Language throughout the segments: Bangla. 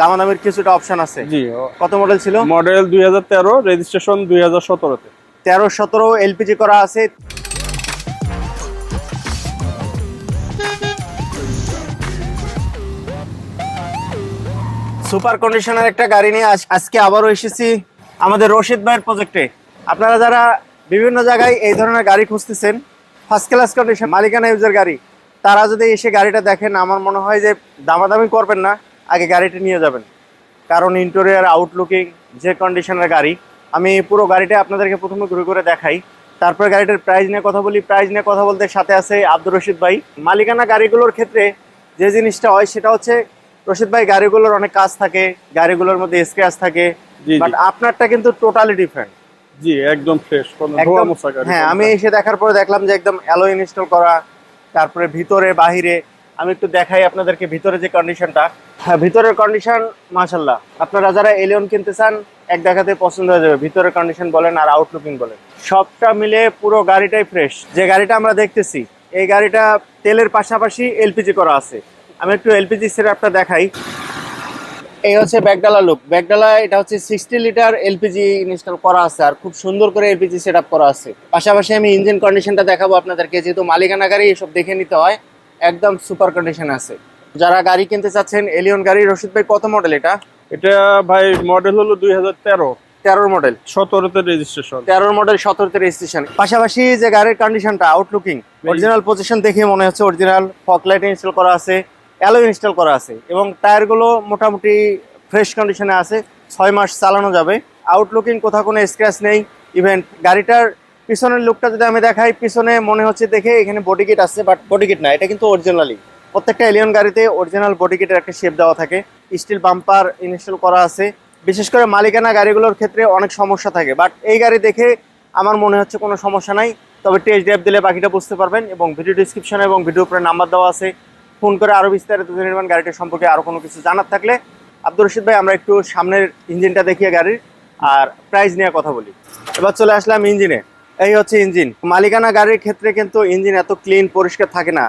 দামাদামের কিছুটা অপশন আছে। জি কত মডেল ছিল? মডেল দুই হাজার তেরো রেজিস্ট্রেশন দুই হাজার সতেরোতে। তেরো সতেরো এলপিজি করা আছে। সুপার কন্ডিশনের একটা গাড়ি নিয়ে আজ- আজকে আবারও এসেছি আমাদের রশিদ ভাইয়ের প্রজেক্টে আপনারা যারা বিভিন্ন জায়গায় এই ধরনের গাড়ি খুঁজতেছেন ফার্স্ট ক্লাস কন্ডিশন মালিকানা ইউজের গাড়ি তারা যদি এসে গাড়িটা দেখেন আমার মনে হয় যে দামাদামি করবেন না। আগে গাড়িটা নিয়ে যাবেন। কারণ ইন্টেরিয়ার আউটলুকিং যে কন্ডিশনের গাড়ি আমি পুরো গাড়িটা আপনাদেরকে প্রথমে ঘুরে ঘুরে দেখাই। তারপরে গাড়িটার প্রাইস নিয়ে কথা বলি। প্রাইস নিয়ে কথা বলতে সাথে আছে আব্দুর রশিদ ভাই। মালিকানা গাড়িগুলোর ক্ষেত্রে যে জিনিসটা হয় সেটা হচ্ছে রশিদ ভাই গাড়িগুলোর অনেক কাজ থাকে গাড়িগুলোর মধ্যে স্ক্র্যাচ থাকে বাট আপনারটা কিন্তু টোটালি ডিফারেন্ট জি একদম ফ্রেশ ধোয়া মোছা গাড়ি হ্যাঁ আমি এসে দেখার পরে দেখলাম যে একদম অ্যালো ইনস্টল করা তারপরে ভিতরে বাহিরে আমি একটু দেখাই আপনাদেরকে ভিতরে যে কন্ডিশনটা হ্যাঁ ভিতরের কন্ডিশন মাশাল্লাহ আপনারা যারা এলিয়ন কিনতে চান, এক দেখাতে পছন্দ হয়ে যাবে। ভিতরের কন্ডিশন বলেন আর আউটলুকিং বলেন। সবটা মিলে পুরো গাড়িটাই ফ্রেশ যে গাড়িটা আমরা দেখতেছি, এই গাড়িটা তেলের পাশাপাশি এলপিজি করা আছে। আমি একটু এলপিজি সেটআপটা দেখাই। এই হচ্ছে ব্যাগডালা লুক ব্যাগডালা, এটা হচ্ছে সিক্সটি লিটার এলপিজি ইনস্টল করা আছে আর খুব সুন্দর করে এলপিজি সেট করা আছে। পাশাপাশি আমি ইঞ্জিন কন্ডিশনটা দেখাবো আপনাদেরকে। যেহেতু মালিকানা গাড়ি, এসব দেখে নিতে হয়। একদম সুপার কন্ডিশন আছে। যারা গাড়ি কিনতে চাচ্ছেন এলিয়ন গাড়ি রশিদ ভাই কত মডেল এটা? এটা ভাই মডেল হলো দুই হাজার তেরো। তেরোর মডেল সতেরোতে রেজিস্ট্রেশন তেরোর মডেল সতেরোতে রেজিস্ট্রেশন পাশাপাশি যে গাড়ির কন্ডিশনটা আউটলুকিং অরিজিনাল পজিশন দেখে মনে হচ্ছে অরিজিনাল ফকলাইট ইনস্টল করা আছে অ্যালো ইনস্টল করা আছে এবং টায়ারগুলো মোটামুটি ফ্রেশ কন্ডিশনে আছে ছয় মাস চালানো যাবে। আউটলুকিং কোথাও কোনো স্ক্র্যাচ নেই। ইভেন গাড়িটার পিছনের লুকটা যদি আমি দেখাই, পিছনে মনে হচ্ছে দেখে এখানে বডি আছে বাট বডি কিট না, এটা কিন্তু অরিজিনালি প্রত্যেকটা এলিয়ন গাড়িতে অরিজিনাল বডি একটা শেপ দেওয়া থাকে। স্টিল বাম্পার ইনস্টল করা আছে। বিশেষ করে মালিকানা গাড়িগুলোর ক্ষেত্রে অনেক সমস্যা থাকে বাট এই গাড়ি দেখে আমার মনে হচ্ছে কোনো সমস্যা নাই। তবে টেস্ট ড্রাইভ দিলে বাকিটা বুঝতে পারবেন এবং ভিডিও ডিসক্রিপশনে এবং ভিডিও উপরে নাম্বার দেওয়া আছে। ফোন করে আরও বিস্তারিত জেনে নেবেন গাড়িটা সম্পর্কে আরও কোনো কিছু জানার থাকলে। আব্দুর রশিদ ভাই, আমরা একটু সামনের ইঞ্জিনটা দেখিয়ে গাড়ির আর প্রাইস নিয়ে কথা বলি। এবার চলে আসলাম ইঞ্জিনে এই হচ্ছে ইঞ্জিন। মালিকানা গাড়ির ক্ষেত্রে কিন্তু ইঞ্জিন এত ক্লিন পরিষ্কার থাকে না।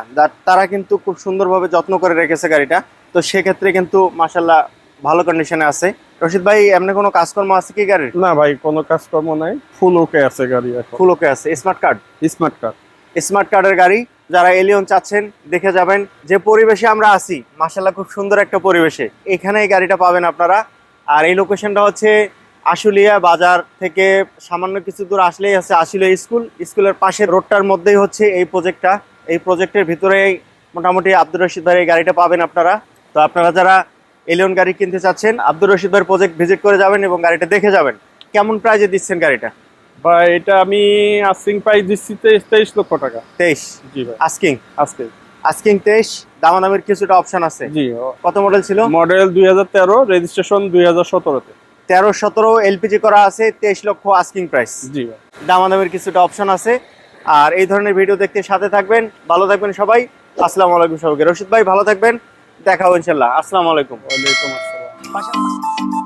তারা কিন্তু খুব সুন্দরভাবে যত্ন করে রেখেছে গাড়িটা। তো সেক্ষেত্রে কিন্তু মাসাল্লাহ ভালো কন্ডিশনে আছে। রশিদ ভাই এমনি কোনো কাজকর্ম আছে কি গাড়ির? না ভাই কোনো কাজকর্ম নাই। ফুল ওকে আছে গাড়ি ফুল ওকে আছে। Smart card smart card smart কার্ডের গাড়ি যারা এলিয়ন চাচ্ছেন দেখে যাবেন যে পরিবেশে আমরা আছি। মাসাল্লাহ খুব সুন্দর একটা পরিবেশে। এখানে এই গাড়িটা পাবেন আপনারা। আর এই লোকেশনটা হচ্ছে আশুলিয়া বাজার থেকে সামান্য কিছু দূর আসলেই আছে আশুলিয়া স্কুল। স্কুলের পাশের রোডটার মধ্যেই হচ্ছে এই প্রজেক্টটা এই প্রজেক্টের ভিতরেই মোটামুটি আব্দুর রশিদ ভাইয়ের এই গাড়িটা পাবেন আপনারা। তো আপনারা যারা এলিয়ন গাড়ি কিনতে চাচ্ছেন আব্দুর রশিদ ভাইয়ের প্রজেক্ট ভিজিট করে যাবেন এবং গাড়িটা দেখে যাবেন। কেমন প্রাইজে দিচ্ছেন গাড়িটা? বা এটা আমি আসিং প্রাইস দিচ্ছি তেইশ তেইশ লক্ষ টাকা। তেইশ? জি ভাই। আস্কিং আজকে আস্কিং তেইশ? দামাদামের কিছুটা অপশন আছে। জি। কত মডেল ছিল? মডেল দুই হাজার তেরো রেজিস্ট্রেশন দুই হাজার সতেরোতে। তেরো সতেরো এলপিজি করা আছে তেইশ লক্ষ আস্কিং প্রাইস জি দামাদামের কিছুটা অপশন আছে। আর এই ধরনের ভিডিও দেখতে সাথে থাকবেন। ভালো থাকবেন সবাই। আসসালামু আলাইকুম সবাইকে। রশিদ ভাই ভালো থাকবেন। দেখা হবে ইনশাল্লাহ। আসসালামু আলাইকুম। ওয়ালাইকুম আসসালাম।